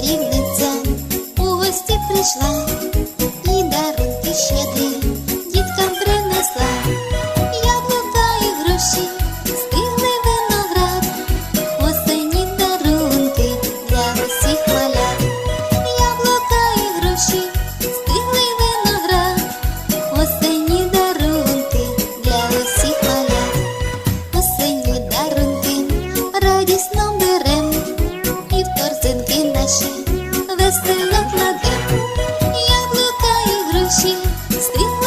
чарівниця у гості прийшла і дарунки щедрі діткам принесла, яблука і гроші, стигли виноград, осені дарунки для усіх малят, яблука і гроші, стигли виноград, осені дарунки для усіх малят, осені дарунки, радісно. Distrito.